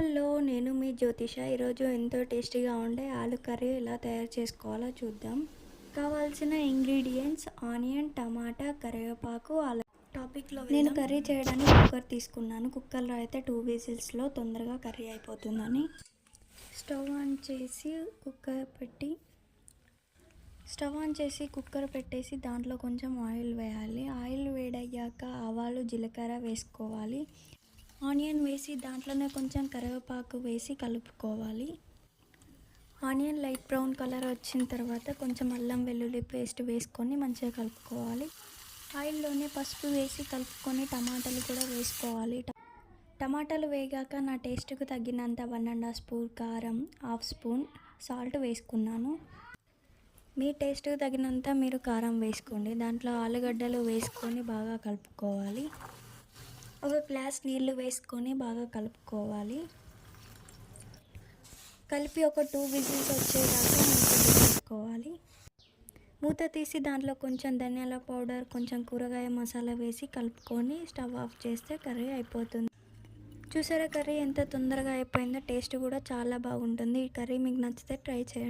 Hello నేను మీ జ్యోతిష ఈరోజు ఎంతో టేస్టీగా ఉండే ఆలు కర్రీ ఎలా తయారు చేసుకోవాలో చూద్దాం. కావాల్సిన ఇంగ్రీడియంట్స్ ఆనియన్ టమాటా కరివేపాకు అలా టాపిక్లో నేను కర్రీ చేయడానికి కుక్కర్ తీసుకున్నాను. కుక్కర్లో అయితే టూ విజిల్స్లో తొందరగా కర్రీ అయిపోతుందని. స్టవ్ ఆన్ చేసి కుక్కర్ పెట్టి స్టవ్ ఆన్ చేసి కుక్కర్ పెట్టేసి దాంట్లో కొంచెం ఆయిల్ వేయాలి. ఆయిల్ వేడయ్యాక ఆవాలు జీలకర్ర వేసుకోవాలి. ఆనియన్ వేసి దాంట్లోనే కొంచెం కరివేపాకు వేసి కలుపుకోవాలి. ఆనియన్ లైట్ బ్రౌన్ కలర్ వచ్చిన తర్వాత కొంచెం అల్లం వెల్లుల్లి పేస్ట్ వేసుకొని మంచిగా కలుపుకోవాలి. ఆయిల్లోనే పసుపు వేసి కలుపుకొని టమాటాలు కూడా వేసుకోవాలి. టమాటాలు వేగాక నా టేస్ట్కు తగినంత వన్ అండ్ హాఫ్ స్పూన్ కారం హాఫ్ స్పూన్ సాల్ట్ వేసుకున్నాను. మీ టేస్ట్కి తగినంత మీరు కారం వేసుకోండి. దాంట్లో ఆలుగడ్డలు వేసుకొని బాగా కలుపుకోవాలి. గ్లాస్ నీళ్ళు వేసుకొని బాగా కలుపుకోవాలి. కలిపి ఒక టూ విజిల్స్ వచ్చేదాకా మూత తీసుకోవాలి. మూత తీసి దాంట్లో కొంచెం ధనియాల పౌడర్ కొంచెం కూరగాయ మసాలా వేసి కలుపుకొని స్టవ్ ఆఫ్ చేస్తే కర్రీ అయిపోతుంది. చూసారా కర్రీ ఎంత తొందరగా అయిపోయిందో? టేస్ట్ కూడా చాలా బాగుంటుంది. ఈ కర్రీ మీకు నచ్చితే ట్రై చేయండి.